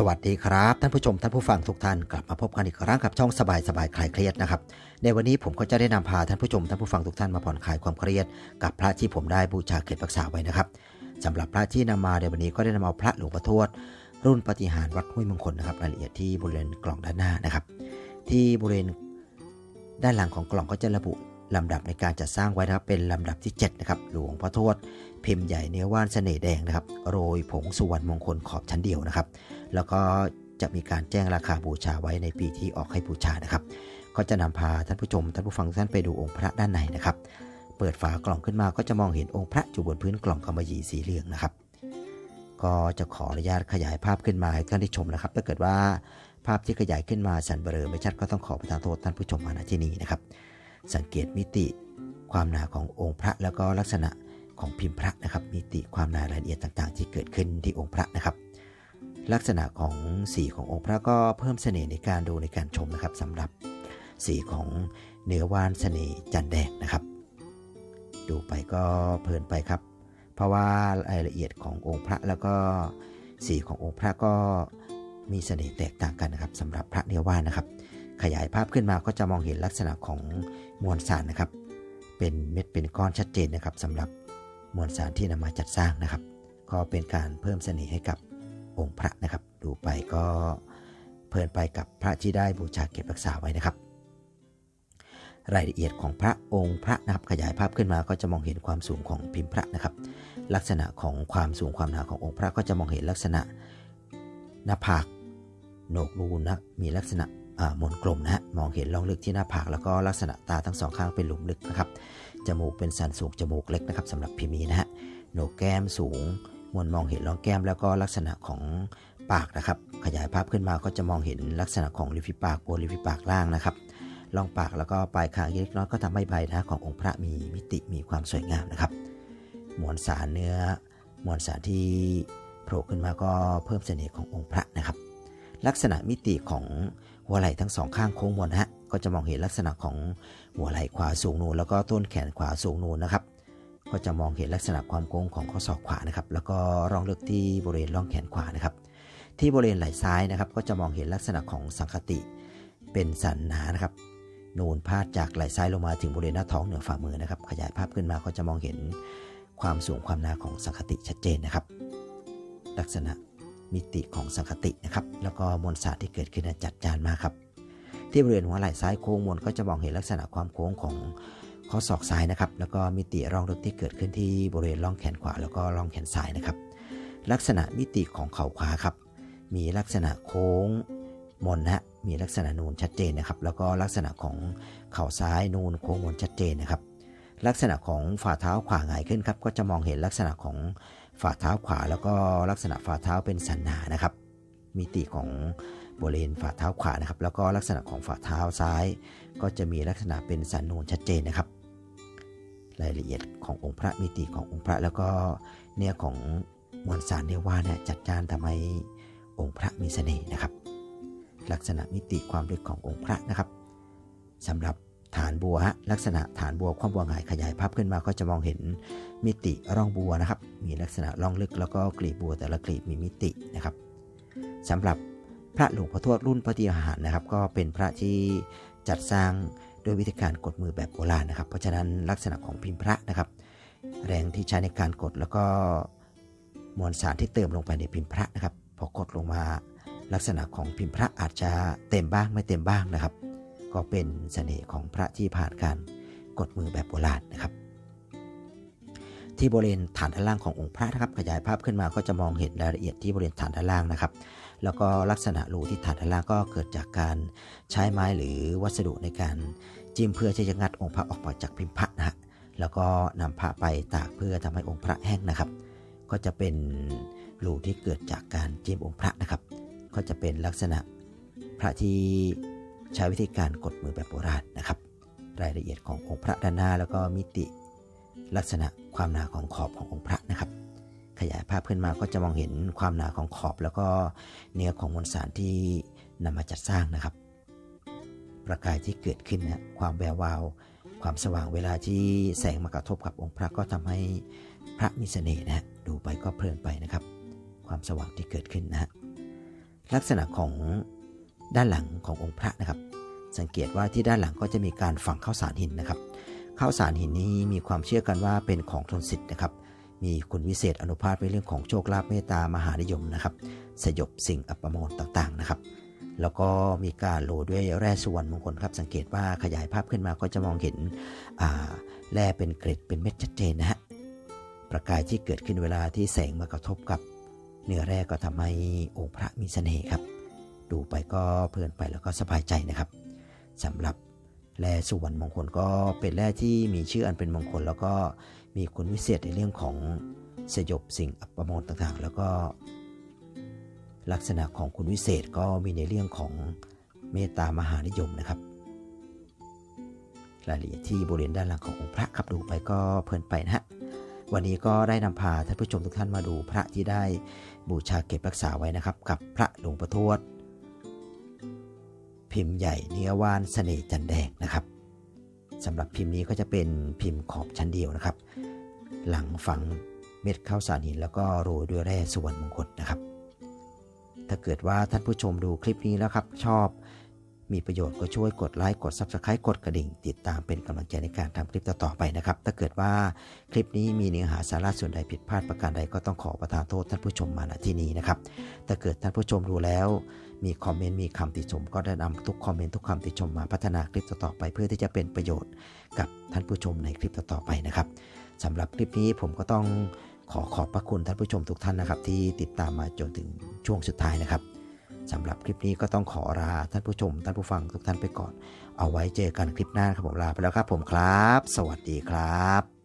สวัสดีครับ ท่านผู้ชมท่านผู้ฟังทุกท่านกลับมาพบกันอีกครั้งกับช่องสบายสบายคลายเครียดนะครับในวันนี้ผมก็จะได้นำพาท่านผู้ชมท่านผู้ฟังทุกท่านมาผ่อนคลายความเครียด กับพระที่ผมได้บูชาเก็บรักษาไว้นะครับสำหรับพระที่นำมาในวันนี้ก็ได้นำเอาพระหลวงพ่อทวด รุ่นปฏิหารวัดห้วยมงคลนะครับรายละเอียดที่บริเวณกล่องด้านหน้านะครับ ที่บริเวณด้านหลังของกล่องก็จะระบุลำดับในการจัดสร้างไว้นะครับเป็นลำดับที่ 7 นะครับ หลวงพ่อทวด พิมพ์ใหญ่เนื้อว่านเสน่ห์แดงนะครับ โรยผงสุวรรณมงคลขอบชั้นเดียวนะครับ แล้วก็จะมีการแจ้งราคาบูชาไว้ในปีที่ออกให้บูชานะครับ ก็จะนำพาท่านผู้ชมท่านผู้ฟังท่านไปดูองค์พระด้านในนะครับ เปิดฝากล่องขึ้นมาก็จะมองเห็นองค์พระอยู่บนพื้นกล่องกำมะหยี่สีเหลืองนะครับ ก็จะขออนุญาตขยายภาพขึ้นมาให้ท่านได้ชมนะครับ ถ้าเกิดว่าภาพที่ขยายขึ้นมาสันเบลอไม่ชัดก็ต้องขอประทานโทษท่านผู้ชมมาณที่นี้นะครับ สังเกตมิติความหนาขององค์พระแล้วก็ลักษณะของพิมพ์พระนะครับ มิติความหนารายละเอียดต่างๆ ที่เกิดขึ้นที่องค์พระนะครับ ลักษณะของสีขององค์พระก็เพิ่มเสน่ห์ในการดูในการชมนะครับสำหรับสีของเนื้อวานเสน่ห์จันแดงนะครับ ดูไปก็เพลินไปครับ เพราะว่ารายละเอียดขององค์พระแล้วก็สีขององค์พระก็มีเสน่ห์แตกต่างกันนะครับสำหรับพระเนื้อว่านนะครับ ขยายภาพขึ้นมาก็จะมองเห็นลักษณะของมวลสารนะครับ เป็นเม็ดเป็นก้อนชัดเจนนะครับสำหรับมวลสารที่นำมาจัดสร้างนะครับ ก็เป็นการเพิ่มเสน่ห์ให้กับ องค์พระนะครับ ดูไปก็เพลินไปกับพระที่ได้บูชาเก็บรักษาไว้นะครับ รายละเอียดของพระองค์พระนะครับขยายภาพขึ้นมาก็จะมองเห็นความสูงของพิมพ์พระนะครับ ลักษณะของความสูงความหนาขององค์พระก็จะมองเห็นลักษณะหน้าผากโหนกนูนนะมีลักษณะมนกลมนะฮะมองเห็นร่องลึกที่หน้าผากแล้วก็ลักษณะตาทั้งสองข้างเป็นหลุมลึกนะครับจมูกเป็นสันสูงจมูกเล็กนะครับสำหรับพิมีนะฮะโหนกแก้มสูง มวลมองเห็นร่องแก้มแล้วก็ลักษณะของปากนะครับ ขยายภาพขึ้นมาก็จะมองเห็นลักษณะของริมฝีปากบนริมฝีปากล่างนะครับร่องปากแล้วก็ปลายคางเล็กน้อยก็ทำให้ใบหน้าขององค์พระมีมิติมีความสวยงามนะครับ มวลสารเนื้อ มวลสารที่โผล่ขึ้นมาก็เพิ่มเสน่ห์ขององค์พระนะครับ ลักษณะมิติของหัวไหล่ทั้งสองข้างโค้งมนฮะก็จะมองเห็นลักษณะของหัวไหล่ขวาสูงนูนแล้วก็ต้นแขนขวาสูงนูนนะครับ ก็จะมองเห็นลักษณะความโค้งของข้อศอกขวานะครับ แล้วก็ร่องลึกที่บริเวณร่องแขนขวานะครับ ที่บริเวณไหล่ซ้ายนะครับ ก็จะมองเห็นลักษณะของสังคติเป็นสันหนานะครับนูนพาดจากไหล่ซ้ายลงมาถึงบริเวณหน้าท้องเหนือฝ่ามือนะครับ ขยายภาพขึ้นมาก็จะมองเห็นความสูงความหนาของสังคติชัดเจนนะครับ ลักษณะมิติของสังคตินะครับ แล้วก็มวลสารที่เกิดขึ้นจัดจานมากครับ ที่บริเวณหัวไหล่ซ้ายโค้งมนก็จะมองเห็นลักษณะความโค้งของ ข้อศอกซ้ายนะครับ แล้วก็มิติร่องลึกที่เกิดขึ้นที่บริเวณร่องแขนขวา แล้วก็ร่องแขนซ้ายนะครับ ลักษณะมิติของเข่าขวาครับ มีลักษณะโค้งมนนะฮะมีลักษณะนูนชัดเจนนะครับ แล้วก็ลักษณะของเข่าซ้ายนูนโค้งมนชัดเจนนะครับ ลักษณะของฝ่าเท้าขวาหงายขึ้นครับ ก็จะมองเห็นลักษณะของฝ่าเท้าขวา แล้วก็ลักษณะฝ่าเท้าเป็นสันหนานะครับ มิติของบริเวณฝ่าเท้าขวานะครับ แล้วก็ลักษณะของฝ่าเท้าซ้าย ก็จะมีลักษณะเป็นสันนูนชัดเจนนะครับ รายละเอียดขององค์พระมิติขององค์พระแล้วก็เนื้อของมวลสารเนว่าเนี่ยจัดจ้านทำให้องค์พระมีเสน่ห์นะครับ ลักษณะมิติความลึกขององค์พระนะครับสำหรับฐานบัวฮะลักษณะฐานบัวความบัวหงายขยายภาพขึ้นมาก็จะมองเห็นมิติร่องบัวนะครับ มีลักษณะร่องลึกแล้วก็กลีบบัวแต่ละกลีบมีมิตินะครับสำหรับพระหลวงพ่อทวดรุ่นปฏิหารนะครับ ก็เป็นพระที่จัดสร้างโดยวิธีการกดมือแบบโบราณนะครับ เพราะฉะนั้นลักษณะของพิมพ์พระนะครับ แรงที่ใช้ในการกดแล้วก็มวลสารที่เติมลงไปในพิมพ์พระนะครับ พอกดลงมาลักษณะของพิมพ์พระอาจจะเต็มบ้างไม่เต็มบ้างนะครับ ก็เป็นเสน่ห์ของพระที่ผ่านการกดมือแบบโบราณนะครับ ที่บริเวณฐานด้านล่างขององค์พระนะครับ ขยายภาพขึ้นมาก็จะมองเห็นรายละเอียดที่บริเวณฐานด้านล่างนะครับ แล้วก็ลักษณะรูที่ฐานด้านล่างก็เกิดจากการใช้ไม้หรือวัสดุในการจิ้มเพื่อที่จะงัดองค์พระออกมาจากพิมพ์พระนะฮะแล้วก็นำพระไปตากเพื่อทำให้องค์พระแห้งนะครับ ก็จะเป็นรูที่เกิดจากการจิ้มองค์พระนะครับ ก็จะเป็นลักษณะพระที่ใช้วิธีการกดมือแบบโบราณนะครับ รายละเอียดขององค์พระด้านหน้าแล้วก็มิติ ลักษณะความหนาของขอบขององค์พระนะครับ ขยายภาพขึ้นมาก็จะมองเห็นความหนาของขอบ แล้วก็เนื้อของมวลสารที่นำมาจัดสร้างนะครับ ประกายที่เกิดขึ้นนะความแวววาว ความสว่างเวลาที่แสงมากระทบกับองค์พระก็ทำให้พระมีเสน่ห์นะฮะดูไปก็เพลินไปนะครับ ความสว่างที่เกิดขึ้นนะลักษณะของด้านหลังขององค์พระนะครับ สังเกตว่าที่ด้านหลังก็จะมีการฝังข้าวสารหินนะครับ ข้าวสารหินนี้มีความเชื่อกันว่าเป็นของทนสิทธิ์นะครับ มีคุณวิเศษอนุภาพในเรื่องของโชคลาภเมตตามหานิยมนะครับ สยบสิ่งอัปมงคลต่างๆนะครับ แล้วก็มีการโรด้วยแร่สุวรรณมงคลครับ สังเกตว่าขยายภาพขึ้นมาก็จะมองเห็นแร่เป็นเกล็ดเป็นเม็ดชัดเจนนะฮะ ประกายที่เกิดขึ้นเวลาที่แสงมากระทบกับ เนื้อแร่ก็ทำให้องค์พระมีเสน่ห์ครับ ดูไปก็เพลินไปแล้วก็สบายใจนะครับสำหรับ แร่สุวรรณมงคลก็เป็นแร่ที่มีชื่ออันเป็นมงคล แล้วก็มีคุณวิเศษในเรื่องของสยบสิ่งอัปมงคลต่างๆ แล้วก็ ลักษณะของคุณวิเศษก็มีในเรื่องของเมตตามหานิยมนะครับรายละเอียดที่บริเวณด้านหลังขององค์พระครับดูไปก็เพลินไปนะฮะวันนี้ก็ได้นำพาท่านผู้ชมทุกท่านมาดูพระที่ได้บูชาเก็บรักษาไว้นะครับ กับพระหลวงพ่อทวด พิมพ์ใหญ่เนื้อว่านเสน่ห์จันแดงนะครับสำหรับพิมพ์นี้ก็จะเป็นพิมพ์ขอบชั้นเดียวนะครับ หลังฝังเม็ดข้าวสารหินแล้วก็โรยด้วยแร่สุวรรณมงคลนะครับ ถ้าเกิดว่าท่านผู้ชมดูคลิปนี้แล้วครับ ชอบ มีประโยชน์ก็ช่วยกดไลค์กด Subscribe กดกระดิ่ง ติดตามเป็นกำลังใจในการทำคลิปต่อๆไปนะครับ ถ้าเกิดว่าคลิปนี้มีเนื้อหาสาระส่วนใดผิดพลาดประการใดก็ต้องขอประทานโทษท่านผู้ชมมาณที่นี้นะครับถ้าเกิดท่านผู้ชมดูแล้ว มีคอมเมนต์มีคำติชม ก็ได้นำทุกคอมเมนต์ทุกคำติชมมาพัฒนาคลิปต่อๆไป เพื่อที่จะเป็นประโยชน์กับท่านผู้ชมในคลิปต่อๆไปนะครับสำหรับคลิปนี้ผมก็ต้องขอขอบพระคุณท่านผู้ชมทุกท่านนะครับ ที่ติดตามมาจนถึงช่วงสุดท้ายนะครับ สำหรับคลิปนี้ก็ต้องขอลาท่านผู้ชม ท่านผู้ฟังทุกท่านไปก่อน เอาไว้เจอกันคลิปหน้าครับผมลาไปแล้วครับผมครับ สวัสดีครับ